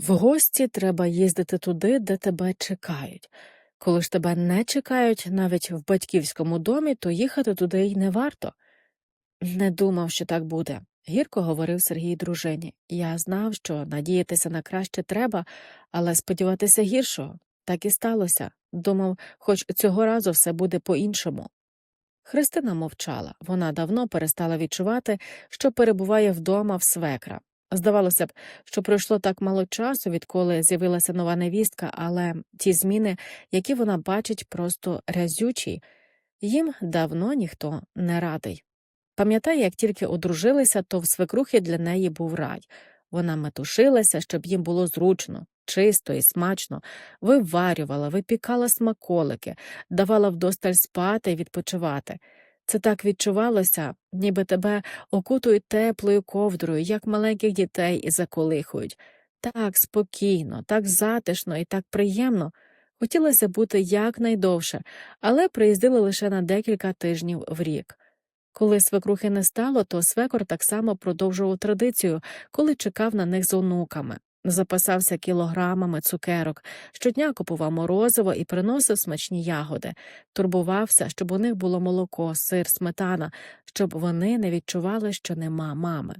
В гості треба їздити туди, де тебе чекають. Коли ж тебе не чекають навіть в батьківському домі, то їхати туди й не варто. Не думав, що так буде, гірко говорив Сергій дружині. Я знав, що надіятися на краще треба, але сподіватися гіршого. Так і сталося. Думав, хоч цього разу все буде по-іншому. Христина мовчала. Вона давно перестала відчувати, що перебуває вдома в свекра. Здавалося б, що пройшло так мало часу, відколи з'явилася нова невістка, але ті зміни, які вона бачить, просто разючі, їм давно ніхто не радий. Пам'ятає, як тільки одружилися, то в свекрухи для неї був рай. Вона метушилася, щоб їм було зручно, чисто і смачно, виварювала, випікала смаколики, давала вдосталь спати і відпочивати. Це так відчувалося, ніби тебе окутують теплою ковдрою, як маленьких дітей і заколихують. Так спокійно, так затишно і так приємно. Хотілося бути якнайдовше, але приїздили лише на декілька тижнів в рік. Коли свекрухи не стало, то свекор так само продовжував традицію, коли чекав на них з онуками. Запасався кілограмами цукерок, щодня купував морозиво і приносив смачні ягоди, турбувався, щоб у них було молоко, сир, сметана, щоб вони не відчували, що нема мами.